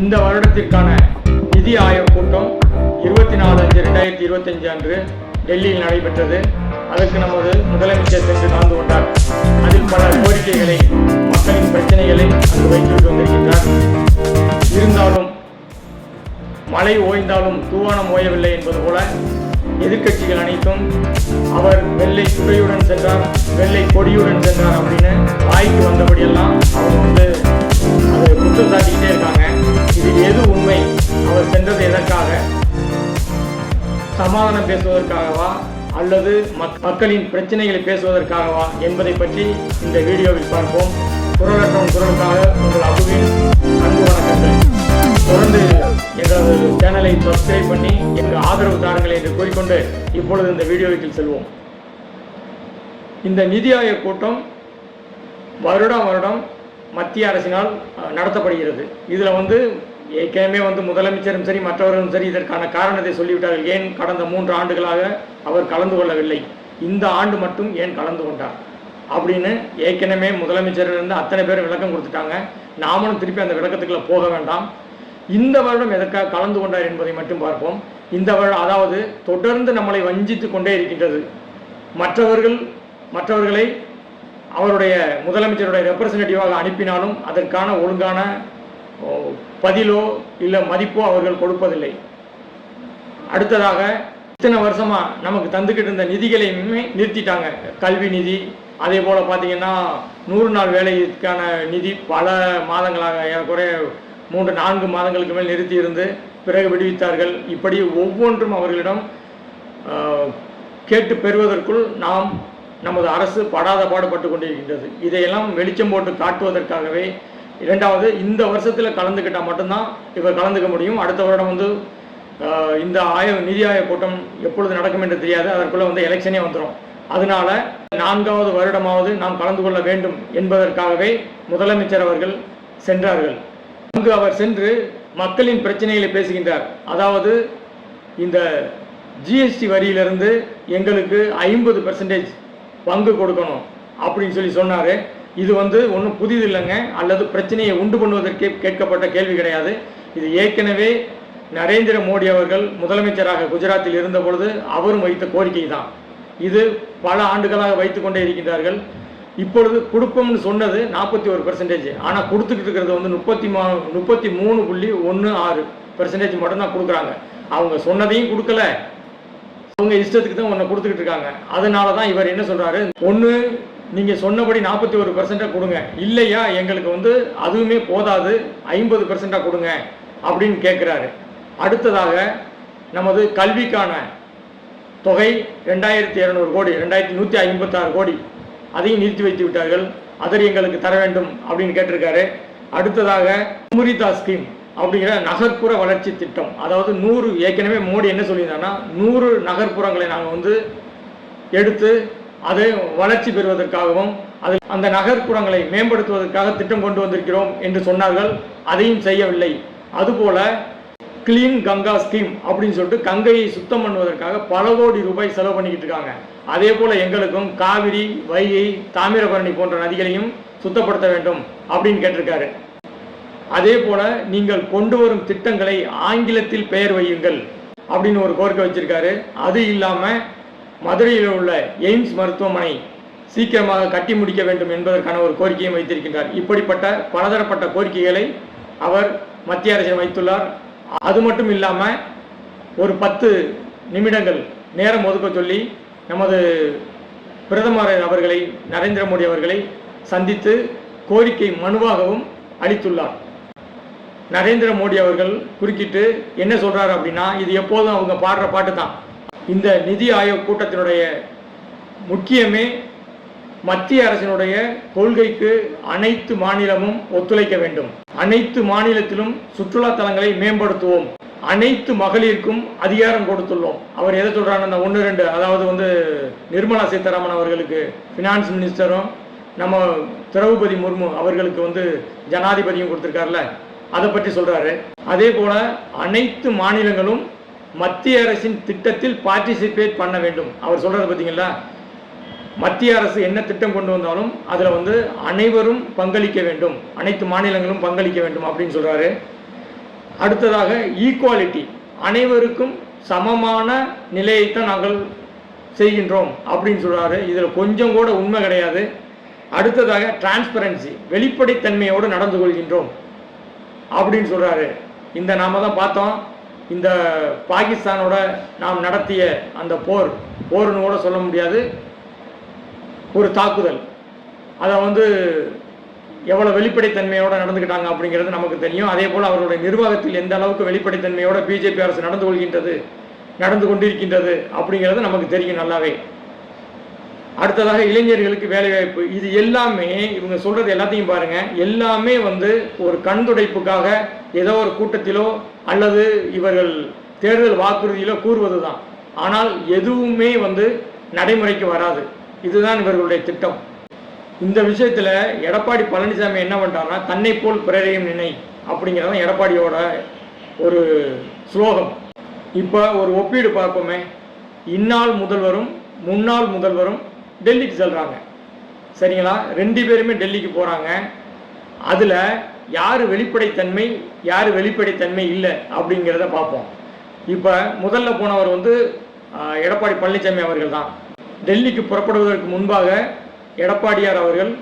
இந்த வருடத்திற்கான நிதி ஆயோக் கூட்டம் இருபத்தி நாலு அஞ்சு ரெண்டாயிரத்தி இருபத்தஞ்சு அன்று டெல்லியில் நடைபெற்றது. அதற்கு நமது முதலமைச்சர் சென்று கலந்து கொண்டார். அதில் பல கோரிக்கைகளை மக்களின் பிரச்சனைகளை அங்கு வைத்துவிட்டு வந்திருக்கின்றார் இருந்தாலும் மழை ஓய்ந்தாலும் தூவானம் ஓயவில்லை என்பது போல எதிர்க்கட்சிகள் அனைத்தும் அவர் வெள்ளை குடையுடன் சென்றார் வெள்ளை கொடியுடன் சென்றார் அப்படின்னு வாய்க்கு வந்தபடியெல்லாம் அவங்க வந்து அதை குற்றம் சாட்டிக்கிட்டே இருக்காங்க. எதற்காக சமாதானம் பேசுவதற்காகவா அல்லது மக்- மக்களின் பிரச்சனைகளை பேசுவதற்காகவா என்பதை பற்றி இந்த வீடியோவில் பார்ப்போம். குரலற்றம் குரலுக்காக உங்கள் அபுவின் அன்பு வணக்கங்கள். தொடர்ந்து எங்களது சேனலை சப்ஸ்கிரைப் பண்ணி எங்கள் ஆதரவு தாருங்கள் என்று கூறிக்கொண்டு இப்பொழுது இந்த வீடியோவுக்கு செல்வோம். இந்த நிதி ஆயோக் கூட்டம் வருடம் வருடம் மத்திய அரசினால் நடத்தப்படுகிறது. இதில் வந்து ஏற்கனவே வந்து முதலமைச்சரும் சரி மற்றவர்களும் சரி இதற்கான காரணத்தை சொல்லிவிட்டார்கள். ஏன் கடந்த மூன்று ஆண்டுகளாக அவர் கலந்து கொள்ளவில்லை? இந்த ஆண்டு மட்டும் ஏன் கலந்து கொண்டார்? அப்படின்னு ஏற்கனவே முதலமைச்சர் இருந்து அத்தனை பேரும் விளக்கம் கொடுத்துட்டாங்க. நாமளும் திருப்பி அந்த விளக்கத்துக்குள்ள போக வேண்டாம். இந்த வருடம் எதற்காக கலந்து கொண்டார் என்பதை மட்டும் பார்ப்போம். இந்த வருடம் அதாவது தொடர்ந்து நம்மளை வஞ்சித்து கொண்டே இருக்கின்றது. மற்றவர்கள் மற்றவர்களை அவருடைய முதலமைச்சருடைய ரெப்ரசன்டேட்டிவாக அனுப்பினாலும் அதற்கான ஒழுங்கான பதிலோ இல்லை மதிப்போ அவர்கள் கொடுப்பதில்லை. அடுத்ததாக இத்தனை வருஷமாக நமக்கு தந்துக்கிட்டு இருந்த நிதிகளையுமே நிறுத்திட்டாங்க. கல்வி நிதி அதே போல் பார்த்தீங்கன்னா நூறு நாள் வேலைக்கான நிதி பல மாதங்களாக ஏறக்குறைய மூன்று நான்கு மாதங்களுக்கு மேல் நிறுத்தி இருந்து பிறகு விடுவித்தார்கள். இப்படி ஒவ்வொன்றும் அவர்களிடம் கேட்டு பெறுவதற்குள் நாம் நமது அரசு படாத பாடுபட்டு கொண்டிருக்கின்றது. இதையெல்லாம் வெளிச்சம் போட்டு காட்டுவதற்காகவே இரண்டாவது இந்த வருஷத்தில் கலந்துக்கிட்டால் மட்டும்தான் இவர் கலந்துக்க முடியும். அடுத்த வருடம் வந்து இந்த ஆய நிதி ஆய கூட்டம் எப்பொழுது நடக்கும் என்று தெரியாது. அதற்குள்ளே வந்து எலெக்ஷனே வந்துடும் அதனால நான்காவது வருடமாவது நாம் கலந்து கொள்ள வேண்டும் என்பதற்காகவே முதலமைச்சர் அவர்கள் சென்றார்கள். அங்கு அவர் சென்று மக்களின் பிரச்சனைகளை பேசுகின்றார். அதாவது இந்த ஜிஎஸ்டி வரியிலிருந்து எங்களுக்கு ஐம்பது பர்சன்டேஜ் பங்கு கொடுக்கணும் அப்படின்னு சொல்லி சொன்னார். இது வந்து ஒன்றும் புதிது இல்லைங்க. அல்லது பிரச்சனையை உண்டு பண்ணுவதற்கே கேட்கப்பட்ட கேள்வி கிடையாது. இது ஏற்கனவே நரேந்திர மோடி அவர்கள் முதலமைச்சராக குஜராத்தில் இருந்த பொழுது அவரும் வைத்த கோரிக்கை தான் இது பல ஆண்டுகளாக வைத்து கொண்டே இருக்கின்றார்கள். இப்பொழுது கொடுப்போம்னு சொன்னது நாற்பத்தி ஒரு பெர்சன்டேஜ் ஆனால் கொடுத்துக்கிட்டு இருக்கிறது வந்து முப்பத்தி மா முப்பத்தி மூணு புள்ளி ஒன்று ஆறு பெர்சன்டேஜ் மட்டும்தான் கொடுக்குறாங்க. அவங்க சொன்னதையும் கொடுக்கல. அவங்க இஷ்டத்துக்கு தான் ஒன்றை கொடுத்துக்கிட்டு இருக்காங்க. அதனால தான் இவர் என்ன சொல்கிறாரு ஒன்று நீங்கள் சொன்னபடி நாற்பத்தி ஒரு பெர்சென்ட்டாக கொடுங்க. இல்லையா? எங்களுக்கு வந்து அதுவுமே போதாது. ஐம்பது பெர்சென்ட்டாக கொடுங்க அப்படின்னு கேட்குறாரு அடுத்ததாக நமது கல்விக்கான தொகை ரெண்டாயிரத்தி இரநூறு கோடி ரெண்டாயிரத்தி நூற்றி ஐம்பத்தாறு கோடி. அதையும் நிறுத்தி வைத்து விட்டார்கள். அதரை எங்களுக்கு தர வேண்டும் அப்படின்னு கேட்டிருக்காரு. அடுத்ததாக அமிர்தா ஸ்கீம் அப்படிங்கிற நகர்ப்புற வளர்ச்சி திட்டம். அதாவது நூறு ஏற்கனவே மோடி என்ன சொல்லியிருந்தாங்கன்னா நூறு நகர்ப்புறங்களை நாங்கள் வந்து எடுத்து அது வளர்ச்சி பெறுவதற்காகவும் அது அந்த நகர்ப்புறங்களை மேம்படுத்துவதற்காக திட்டம் கொண்டு வந்திருக்கிறோம் என்று சொன்னார்கள். அதையும் செய்யவில்லை. அதுபோல கிளீன் கங்கா ஸ்கீம் அப்படின்னு சொல்லிட்டு கங்கையை சுத்தம் பண்ணுவதற்காக பல கோடி ரூபாய் செலவு பண்ணிக்கிட்டு இருக்காங்க. அதே போல எங்களுக்கும் காவிரி வைகை தாமிரபரணி போன்ற நதிகளையும் சுத்தப்படுத்த வேண்டும் அப்படின்னு கேட்டிருக்காரு. அதே போல நீங்கள் கொண்டு வரும் திட்டங்களை ஆங்கிலத்தில் பெயர் வையுங்கள் அப்படின்னு ஒரு கோரிக்கை வச்சிருக்காரு. அது இல்லாமல் மதுரையில் உள்ள எய்ம்ஸ் மருத்துவமனை சீக்கிரமாக கட்டி முடிக்க வேண்டும் என்பதற்கான ஒரு கோரிக்கையும் வைத்திருக்கின்றார். இப்படிப்பட்ட பலதரப்பட்ட கோரிக்கைகளை அவர் மத்திய அரசிடம் வைத்துள்ளார். அது மட்டும் இல்லாமல் ஒரு பத்து நிமிடங்கள் நேரம் ஒதுக்க சொல்லி நமது பிரதமர் அவர்களை நரேந்திர மோடி அவர்களை சந்தித்து கோரிக்கை மனுவாகவும் அளித்துள்ளார். நரேந்திர மோடி அவர்கள் குறுக்கிட்டு என்ன சொல்கிறார் அப்படின்னா இது எப்போதும் அவங்க பாடுற பாட்டு தான் இந்த நிதி ஆயோக் கூட்டத்தினுடைய முக்கியமே மத்திய அரசினுடைய கொள்கைக்கு அனைத்து மாநிலமும் ஒத்துழைக்க வேண்டும். அனைத்து மாநிலத்திலும் சுற்றுலா தலங்களை மேம்படுத்துவோம். அனைத்து மகளிருக்கும் அதிகாரம் கொடுத்துள்ளோம். அவர் எதை சொல்றாங்க அந்த ஒன்று ரெண்டு அதாவது வந்து நிர்மலா சீதாராமன் அவர்களுக்கு ஃபினான்ஸ் மினிஸ்டரும் நம்ம திரௌபதி முர்மு அவர்களுக்கு வந்து ஜனாதிபதியும் கொடுத்துருக்காருல அதை பற்றி சொல்றாரு. அதே போல அனைத்து மாநிலங்களும் மத்திய அரசின் திட்டத்தில் பார்ட்டிசிபேட் பண்ண வேண்டும். அவர் சொல்கிறது பார்த்தீங்களா மத்திய அரசு என்ன திட்டம் கொண்டு வந்தாலும் அதில் வந்து அனைவரும் பங்களிக்க வேண்டும். அனைத்து மாநிலங்களும் பங்களிக்க வேண்டும் அப்படின்னு சொல்கிறாரு அடுத்ததாக ஈக்குவாலிட்டி அனைவருக்கும் சமமான நிலையைத்தான் நாங்கள் செய்கின்றோம் அப்படின்னு சொல்கிறாரு இதில் கொஞ்சம் கூட உண்மை கிடையாது. அடுத்ததாக டிரான்ஸ்பரன்சி வெளிப்படைத்தன்மையோடு நடந்து கொள்கின்றோம் அப்படின்னு சொல்கிறாரு இந்த நாம தான் பார்த்தோம். இந்த பாகிஸ்தானோட நாம் நடத்திய அந்த போர் போர்னு கூட சொல்ல முடியாது. ஒரு தாக்குதல். அதை வந்து எவ்வளோ வெளிப்படைத்தன்மையோடு நடந்துக்கிட்டாங்க அப்படிங்கிறது நமக்கு தெரியும். அதே போல் அவருடைய நிர்வாகத்தில் எந்த அளவுக்கு வெளிப்படைத்தன்மையோட பிஜேபி அரசு நடந்து கொள்கின்றது நடந்து கொண்டிருக்கின்றது அப்படிங்கிறது நமக்கு தெரியும் நல்லாவே. அடுத்ததாக இளைஞர்களுக்கு வேலைவாய்ப்பு. இது எல்லாமே இவங்க சொல்கிறது எல்லாத்தையும் பாருங்க. எல்லாமே வந்து ஒரு கண்துடைப்புக்காக ஏதோ ஒரு கூட்டத்திலோ அல்லது இவர்கள் தேர்தல் வாக்குறுதியில் கூறுவது தான் ஆனால் எதுவுமே வந்து நடைமுறைக்கு வராது. இதுதான் இவர்களுடைய திட்டம். இந்த விஷயத்தில் எடப்பாடி பழனிசாமி என்ன பண்றாருன்னா தன்னை போல் பிறரையும் நினை அப்படிங்கிறதான் எடப்பாடியோட ஒரு ஸ்லோகம். இப்போ ஒரு ஒப்பீடு பார்ப்போமே. இந்நாள் முதல்வரும் முன்னாள் முதல்வரும் டெல்லிக்கு செல்கிறாங்க சரிங்களா? ரெண்டு பேருமே டெல்லிக்கு போகிறாங்க அதில் யார் வெளிப்படைத்தன்மை யார் வெளிப்படைத்தன்மை இல்லை அப்படிங்கிறத பார்ப்போம். இப்போ முதல்ல போனவர் வந்து எடப்பாடி பழனிசாமி அவர்கள் தான். டெல்லிக்கு புறப்படுவதற்கு முன்பாக எடப்பாடியார் அவர்கள்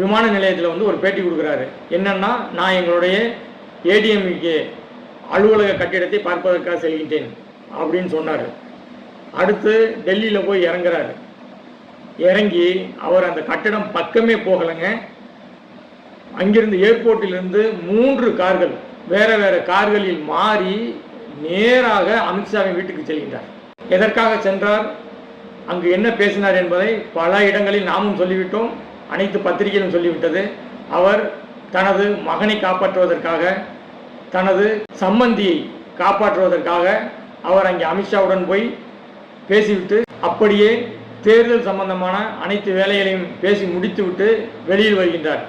விமான நிலையத்தில் வந்து ஒரு பேட்டி கொடுக்குறாரு. என்னன்னா நான் எங்களுடைய ஏடிஎம்கே அலுவலக கட்டிடத்தை பார்ப்பதற்காக செல்கின்றேன் அப்படின்னு சொன்னார். அடுத்து டெல்லியில் போய் இறங்குறாரு. இறங்கி அவர் அந்த கட்டிடம் பக்கமே போகலைங்க. அங்கிருந்து ஏர்போர்ட்டிலிருந்து மூன்று கார்கள் வேற வேற கார்களில் மாறி நேராக அமித்ஷாவின் வீட்டுக்கு செல்கின்றார். எதற்காக சென்றார்? அங்கு என்ன பேசினார் என்பதை பல இடங்களில் நாமும் சொல்லிவிட்டோம் அனைத்து பத்திரிகைகளும் சொல்லிவிட்டது. அவர் தனது மகனை காப்பாற்றுவதற்காக தனது சம்பந்தியை காப்பாற்றுவதற்காக அவர் அங்கே அமித்ஷாவுடன் போய் பேசிவிட்டு அப்படியே தேர்தல் சம்பந்தமான அனைத்து வேலைகளையும் பேசி முடித்துவிட்டு வெளியில் வருகின்றார்.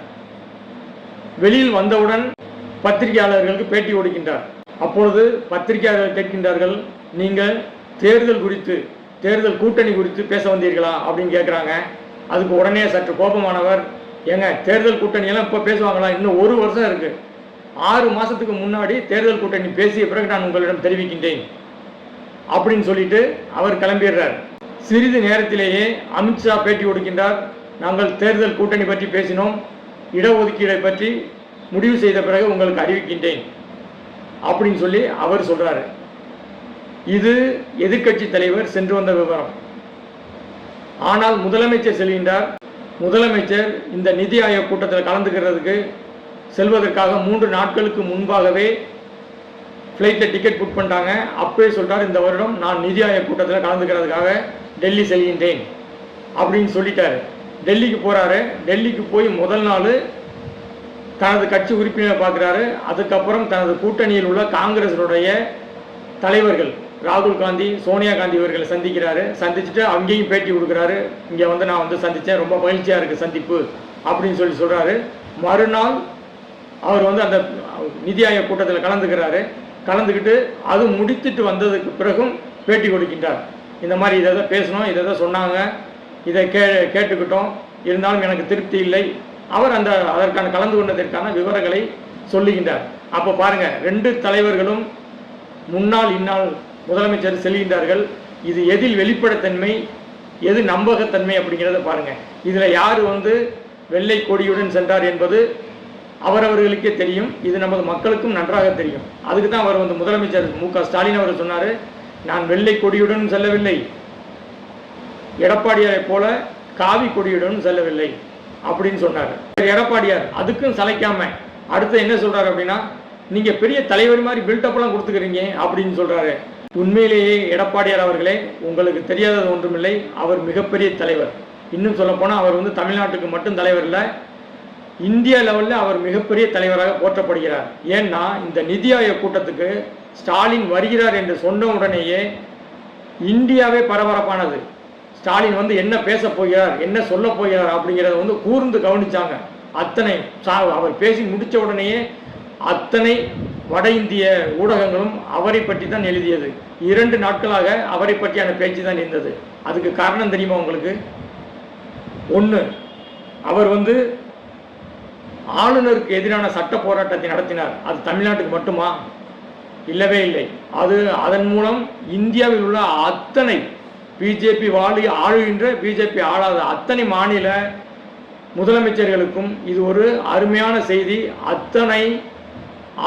வெளியில் வந்தவுடன் பத்திரிகையாளர்களுக்கு பேட்டி கொடுக்கின்றார் அப்பொழுது பத்திரிகையாளர்கள் கேட்கின்றார்கள் நீங்கள் தேர்தல் குறித்து தேர்தல் கூட்டணி குறித்து பேச வந்தீர்களா? அப்படின்னு கேட்குறாங்க. அதுக்கு உடனே சற்று கோபமானவர் ஏங்க தேர்தல் கூட்டணியெல்லாம் இப்போ பேசுவாங்களா? இன்னும் ஒரு வருஷம் இருக்கு. ஆறு மாதத்துக்கு முன்னாடி தேர்தல் கூட்டணி பேசிய பிறகு நான் உங்களிடம் தெரிவிக்கின்றேன். அப்படின்னு சொல்லிட்டு அவர் கிளம்பிடுறார். சிறிது நேரத்திலேயே அமித்ஷா பேட்டி கொடுக்கின்றார் நாங்கள் தேர்தல் கூட்டணி பற்றி பேசினோம். இடஒதுக்கீடை பற்றி முடிவு செய்த பிறகு உங்களுக்கு அறிவிக்கின்றேன். அப்படின்னு சொல்லி அவர் சொல்கிறாரு இது எதிர்க்கட்சி தலைவர் சென்று வந்த விவரம். ஆனால் முதலமைச்சர் செல்கின்றார். முதலமைச்சர் இந்த நிதி ஆயோக் கூட்டத்தில் கலந்துக்கிறதுக்கு செல்வதற்காக மூன்று நாட்களுக்கு முன்பாகவே ஃப்ளைட்டில் டிக்கெட் புக் பண்ணிட்டாங்க. அப்பவே சொல்கிறார் இந்த வருடம் நான் நிதி ஆயோக் கூட்டத்தில் கலந்துக்கிறதுக்காக டெல்லி செல்கின்றேன். அப்படின்னு சொல்லிட்டாரு. டெல்லிக்கு போகிறாரு டெல்லிக்கு போய் முதல் நாள் தனது கட்சி உறுப்பினரை பார்க்குறாரு. அதுக்கப்புறம் தனது கூட்டணியில் உள்ள காங்கிரஸினுடைய தலைவர்கள் ராகுல் காந்தி சோனியா காந்தி இவர்களை சந்திக்கிறாரு. சந்திச்சுட்டு அங்கேயும் பேட்டி கொடுக்குறாரு. இங்கே வந்து நான் வந்து சந்தித்தேன் ரொம்ப மகிழ்ச்சியாக இருக்குது சந்திப்பு அப்படின்னு சொல்லி சொல்கிறாரு மறுநாள் அவர் வந்து அந்த நிதி ஆயோக் கூட்டத்தில் கலந்துக்கிறாரு. கலந்துக்கிட்டு அது முடித்துட்டு வந்ததுக்கு பிறகும் பேட்டி கொடுக்கின்றார். இந்த மாதிரி இதை தான் பேசணும் இதை தான் சொன்னாங்க. இதை கே கேட்டுக்கிட்டோம். இருந்தாலும் எனக்கு திருப்தி இல்லை. அவர் அந்த அதற்கான கலந்து கொண்டதற்கான விவரங்களை சொல்லுகின்றார். அப்போ பாருங்கள் ரெண்டு தலைவர்களும் முன்னாள் இந்நாள் முதலமைச்சர் செல்கின்றார்கள். இது எதில் வெளிப்படைத்தன்மை எது நம்பகத்தன்மை அப்படிங்கிறத பாருங்கள் இதில் யார் வந்து வெள்ளை கொடியுடன் சென்றார் என்பது அவரவர்களுக்கே தெரியும். இது நமது மக்களுக்கும் நன்றாக தெரியும். அதுக்கு தான் அவர் வந்து முதலமைச்சர் மு க ஸ்டாலின் அவர் சொன்னார் நான் வெள்ளை கொடியுடன் செல்லவில்லை. எடப்பாடியாரை போல காவி கொடியுடன் செல்லவில்லை அப்படின்னு சொன்னார். எடப்பாடியார் அதுக்கும் சளைக்காம அடுத்து என்ன சொல்றாரு அப்படின்னா நீங்க பெரிய தலைவர் மாதிரி பில்டப்லாம் கொடுத்துக்கிறீங்க அப்படின்னு சொல்றாரு. உண்மையிலேயே எடப்பாடியார் அவர்களே உங்களுக்கு தெரியாதது ஒன்றுமில்லை அவர் மிகப்பெரிய தலைவர். இன்னும் சொல்ல அவர் வந்து தமிழ்நாட்டுக்கு மட்டும் தலைவர் இல்லை இந்திய லெவலில் அவர் மிகப்பெரிய தலைவராக போற்றப்படுகிறார். ஏன்னா இந்த நிதி ஆயோக் கூட்டத்துக்கு ஸ்டாலின் வருகிறார் என்று சொன்ன உடனேயே இந்தியாவே பரபரப்பானது. ஸ்டாலின் வந்து என்ன பேச போகிறார் என்ன சொல்ல போகிறார் அப்படிங்கிறத வந்து கூர்ந்து கவனிச்சாங்க. அத்தனை சா- அவர் பேசி முடித்த உடனேயே அத்தனை வட இந்திய ஊடகங்களும் அவரை பற்றி தான் எழுதியது. இரண்டு நாட்களாக அவரை பற்றியான பேச்சு தான் இருந்தது. அதுக்கு காரணம் தெரியுமா உங்களுக்கு? ஒன்று அவர் வந்து ஆளுநருக்கு எதிரான சட்ட போராட்டத்தை நடத்தினார். அது தமிழ்நாட்டுக்கு மட்டுமா? இல்லவே இல்லை. அது அதன் மூலம் இந்தியாவில் உள்ள அத்தனை பிஜேபி வாழி ஆளுகின்ற பிஜேபி ஆளாத அத்தனை மாநில முதலமைச்சர்களுக்கும் இது ஒரு அருமையான செய்தி. அத்தனை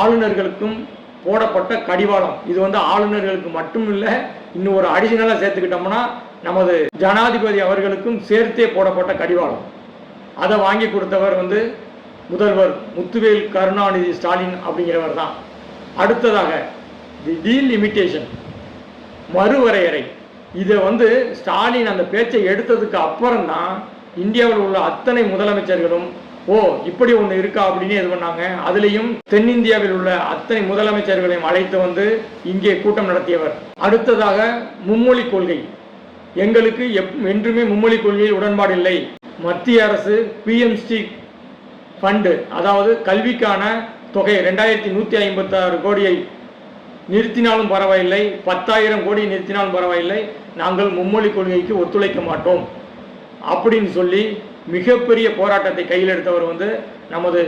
ஆளுநர்களுக்கும் போடப்பட்ட கடிவாளம். இது வந்து ஆளுநர்களுக்கு மட்டும் இல்லை இன்னும் ஒரு அடிஷனலாக சேர்த்துக்கிட்டோம்னா நமது ஜனாதிபதி அவர்களுக்கும் சேர்த்தே போடப்பட்ட கடிவாளம். அதை வாங்கி கொடுத்தவர் வந்து முதல்வர் முத்துவேல் கருணாநிதி ஸ்டாலின் அப்படிங்கிறவர் தான் அடுத்ததாக தி டீலிமிட்டேஷன் மறுவரையறை. இதை வந்து ஸ்டாலின் அந்த பேச்சை எடுத்ததுக்கு அப்புறம் தான் இந்தியாவில் உள்ள அத்தனை முதலமைச்சர்களும் ஓ இப்படி ஒன்று இருக்கா? அப்படின்னு இது பண்ணாங்க அதுலேயும் தென்னிந்தியாவில் உள்ள அத்தனை முதலமைச்சர்களையும் அழைத்து வந்து இங்கே கூட்டம் நடத்தியவர். அடுத்ததாக மும்மொழி கொள்கை. எங்களுக்கு எப் என்றுமே மும்மொழி கொள்கையில் உடன்பாடு இல்லை. மத்திய அரசு பிஎம்சி ஃபண்டு அதாவது கல்விக்கான தொகை ரெண்டாயிரத்தி நூற்றி ஐம்பத்தாறு கோடியை நிறுத்தினாலும் பரவாயில்லை. பத்தாயிரம் கோடி நிறுத்தினாலும் பரவாயில்லை. நாங்கள் மும்மொழி கொள்கைக்கு ஒத்துழைக்க மாட்டோம். அப்படின்னு சொல்லி மிகப்பெரிய போராட்டத்தை கையில் எடுத்தவர் வந்து நமது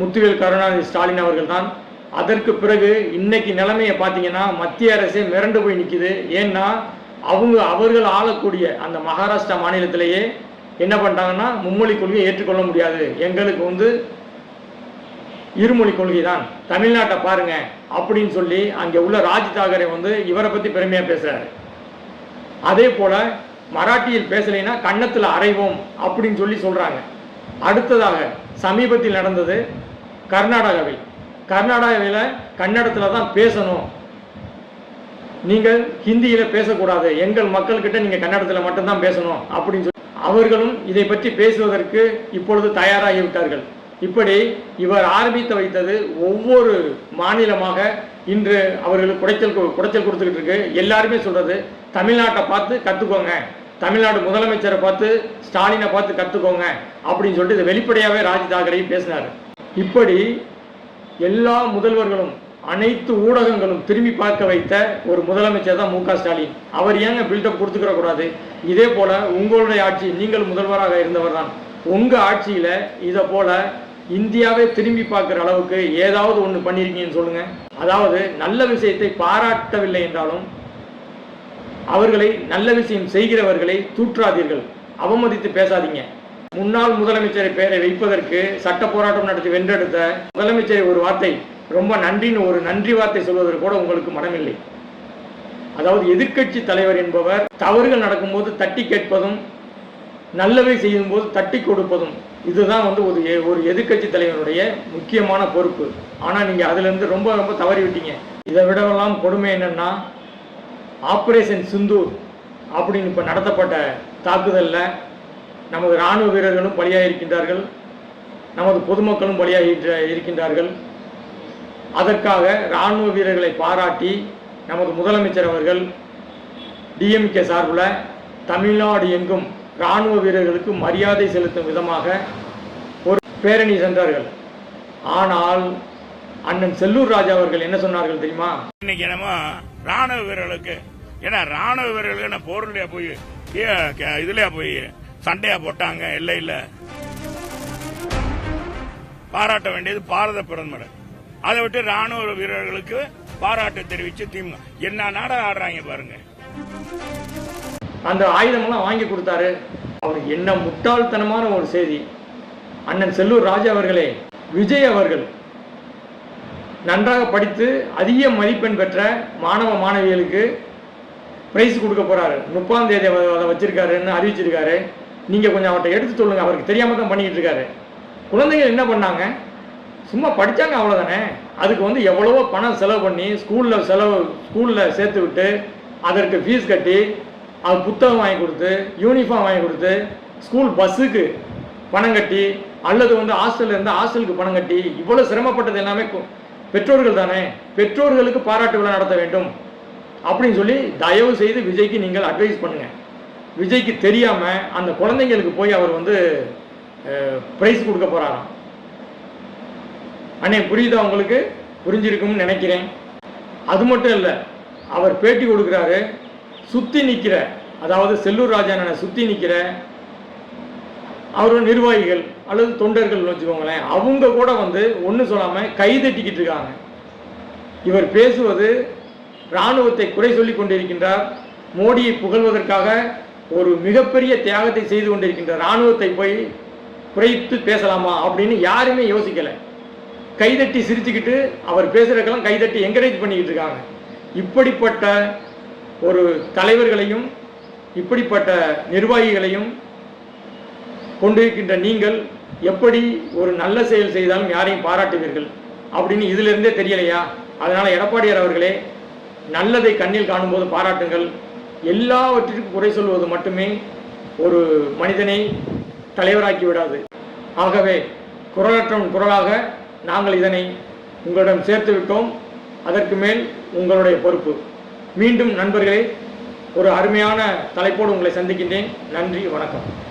முத்துவேல் கருணாநிதி ஸ்டாலின் அவர்கள் தான் அதற்கு பிறகு இன்னைக்கு நிலைமையை பார்த்தீங்கன்னா மத்திய அரசே மிரண்டு போய் நிற்கிது ஏன்னா அவங்க அவர்கள் ஆளக்கூடிய அந்த மகாராஷ்டிரா மாநிலத்திலேயே என்ன பண்ணிட்டாங்கன்னா மும்மொழி கொள்கையை ஏற்றுக்கொள்ள முடியாது. எங்களுக்கு வந்து இருமொழி கொள்கை தான் தமிழ்நாட்டை பாருங்க அப்படின்னு சொல்லி அங்கே உள்ள ராஜ் தாக்கரே வந்து இவரை பற்றி பெருமையாக பேசுறாரு. அதே போல மராட்டியில் பேசலைன்னா கன்னத்தில் அரைவோம் அப்படின்னு சொல்லி சொல்றாங்க. அடுத்ததாக சமீபத்தில் நடந்தது கர்நாடகாவில். கர்நாடகாவில் கன்னடத்தில் தான் பேசணும். நீங்கள் ஹிந்தியில் பேசக்கூடாது. எங்கள் மக்கள்கிட்ட நீங்கள் கன்னடத்தில் மட்டும்தான் பேசணும் அப்படின்னு சொல்லி. அவர்களும் இதை பற்றி பேசுவதற்கு இப்பொழுது தயாராகிவிட்டார்கள். இப்படி இவர் ஆரம்பித்து வைத்தது ஒவ்வொரு மாநிலமாக இன்று அவர்களுக்கு குடைச்சல் கொ- குடைச்சல் கொடுத்துக்கிட்டு இருக்கு. எல்லாருமே சொல்றது தமிழ்நாட்டை பார்த்து கற்றுக்கோங்க தமிழ்நாடு முதலமைச்சரை பார்த்து ஸ்டாலினை பார்த்து கற்றுக்கோங்க அப்படின்னு சொல்லிட்டு இதை வெளிப்படையாகவே ராஜ் தாக்கரே பேசினார். இப்படி எல்லா முதல்வர்களும் அனைத்து ஊடகங்களும் திரும்பி பார்க்க வைத்த ஒரு முதலமைச்சர் தான் மு க ஸ்டாலின். அவர் ஏங்க பில்டப் கொடுத்துக்கிற கூடாது? இதே போல உங்களுடைய ஆட்சி நீங்கள் முதல்வராக இருந்தவர் தான். உங்க ஆட்சியில இதை போல இந்தியாவே திரும்பி பார்க்குற அளவுக்கு ஏதாவது ஒன்று பண்ணியிருக்கீங்கன்னு சொல்லுங்கள் அதாவது நல்ல விஷயத்தை பாராட்டவில்லை என்றாலும் அவர்களை நல்ல விஷயம் செய்கிறவர்களை தூற்றாதீர்கள். அவமதித்து பேசாதீங்க. முன்னாள் முதலமைச்சரை பெயரை வைப்பதற்கு சட்ட போராட்டம் நடத்தி வென்றெடுத்த முதலமைச்சரை ஒரு வார்த்தை ரொம்ப நன்றின்னு ஒரு நன்றி வார்த்தை சொல்வதற்கு கூட உங்களுக்கு மனமில்லை. அதாவது எதிர்க்கட்சி தலைவர் என்பவர் தவறுகள் நடக்கும்போது தட்டி கேட்பதும் நல்லவை செய்யும் போது தட்டி கொடுப்பதும் இதுதான் வந்து ஒரு எ- ஒரு எதிர்க்கட்சி தலைவருடைய முக்கியமான பொறுப்பு. ஆனால் நீங்கள் அதுலேருந்து ரொம்ப ரொம்ப தவறி விட்டீங்க. இதை விடவெல்லாம் கொடுமை என்னன்னா ஆப்ரேஷன் சிந்தூர் அப்படின்னு இப்போ நடத்தப்பட்ட தாக்குதலில் நமது இராணுவ வீரர்களும் பலியாக இருக்கின்றார்கள் நமது பொதுமக்களும் பலியாக இருக்கின்றார்கள். அதற்காக இராணுவ வீரர்களை பாராட்டி நமது முதலமைச்சர் அவர்கள் டிஎம்கே சார்பில் தமிழ்நாடு எங்கும் இராணுவ வீரர்களுக்கு மரியாதை செலுத்தும் விதமாக ஒரு பேரணி சென்றார்கள். ஆனால் அண்ணன் செல்லூர் ராஜா அவர்கள் என்ன சொன்னார்கள் தெரியுமா? இன்னைக்கு என்னமோ ராணுவ வீரர்களுக்கு ஏன்னா ராணுவ வீரர்களுக்கு என்ன போர்லயா போய் இதுலயா போய் சண்டையா போட்டாங்க இல்ல இல்ல. பாராட்ட வேண்டியது பாரத பிரதமர். அதை விட்டு ராணுவ வீரர்களுக்கு பாராட்டு தெரிவிச்சு திமுக. என்ன நாடகம் ஆடுறாங்க பாருங்க. அந்த ஆயுதமெல்லாம் வாங்கி கொடுத்தாரு. அவர் என்ன முட்டாள்தனமான ஒரு செய்தி. அண்ணன் செல்லூர் ராஜா அவர்களே விஜய் அவர்கள் நன்றாக படித்து அதிக மதிப்பெண் பெற்ற மாணவ மாணவிகளுக்கு பிரைஸ் கொடுக்க போகிறாரு முப்பாம் தேதி அதை வச்சிருக்காருன்னு அறிவிச்சிருக்காரு. நீங்கள் கொஞ்சம் அவர்கிட்ட எடுத்து சொல்லுங்கள் அவருக்கு தெரியாமல் தான் பண்ணிக்கிட்டு இருக்காரு. குழந்தைகள் என்ன பண்ணாங்க? சும்மா படித்தாங்க அவ்வளோதானே அதுக்கு வந்து எவ்வளவோ பணம் செலவு பண்ணி ஸ்கூலில் செலவு ஸ்கூலில் சேர்த்து விட்டு அதற்கு ஃபீஸ் கட்டி அவன் புத்தகம் வாங்கி கொடுத்து யூனிஃபார்ம் வாங்கி கொடுத்து ஸ்கூல் பஸ்ஸுக்கு பணம் கட்டி அல்லது வந்து ஹாஸ்டலில் இருந்து ஹாஸ்டலுக்கு பணம் கட்டி இவ்வளோ சிரமப்பட்டது எல்லாமே பெற்றோர்கள் தானே பெற்றோர்களுக்கு பாராட்டு விழா நடத்த வேண்டும். அப்படின்னு சொல்லி தயவு செய்து விஜய்க்கு நீங்கள் அட்வைஸ் பண்ணுங்க. விஜய்க்கு தெரியாமல் அந்த குழந்தைங்களுக்கு போய் அவர் வந்து ப்ரைஸ் கொடுக்க போகிறாராம் அண்ணே புரியுதா உங்களுக்கு? புரிஞ்சிருக்கும்னு நினைக்கிறேன். அது மட்டும் இல்லை அவர் பேட்டி கொடுக்குறாரு. சுத்தி நிற்கிற அதாவது செல்லூர் ராஜாண்ணனை சுத்தி நிற்கிற அவரோட நிர்வாகிகள் அல்லது தொண்டர்கள் வச்சுக்கோங்களேன் அவங்க கூட வந்து ஒன்றும் சொல்லாமல் கைதட்டிக்கிட்டு இருக்காங்க. இவர் பேசுவது இராணுவத்தை குறை சொல்லி கொண்டிருக்கின்றார். மோடியை புகழ்வதற்காக ஒரு மிகப்பெரிய தியாகத்தை செய்து கொண்டிருக்கின்ற இராணுவத்தை போய் குறைத்து பேசலாமா அப்படின்னு யாருமே யோசிக்கலை. கைதட்டி சிரிச்சுக்கிட்டு அவர் பேசுறதுக்கெல்லாம் கைதட்டி என்கரேஜ் பண்ணிக்கிட்டு இருக்காங்க. இப்படிப்பட்ட ஒரு தலைவர்களையும் இப்படிப்பட்ட நிர்வாகிகளையும் கொண்டிருக்கின்ற நீங்கள் எப்படி ஒரு நல்ல செயல் செய்தாலும் யாரையும் பாராட்டுவீர்கள் அப்படின்னு இதிலிருந்தே தெரியலையா? அதனால் எடப்பாடியார் அவர்களே நல்லதை கண்ணில் காணும்போது பாராட்டுங்கள். எல்லாவற்றிற்கும் குறை சொல்வது மட்டுமே ஒரு மனிதனை தலைவராக்கி விடாது. ஆகவே குரலற்றவன் குரலாக நாங்கள் இதனை உங்களிடம் சேர்த்து விட்டோம். அதற்கு மேல் உங்களுடைய பொறுப்பு. மீண்டும் நண்பர்களே ஒரு அருமையான தலைப்போடு உங்களை சந்திக்கின்றேன். நன்றி வணக்கம்.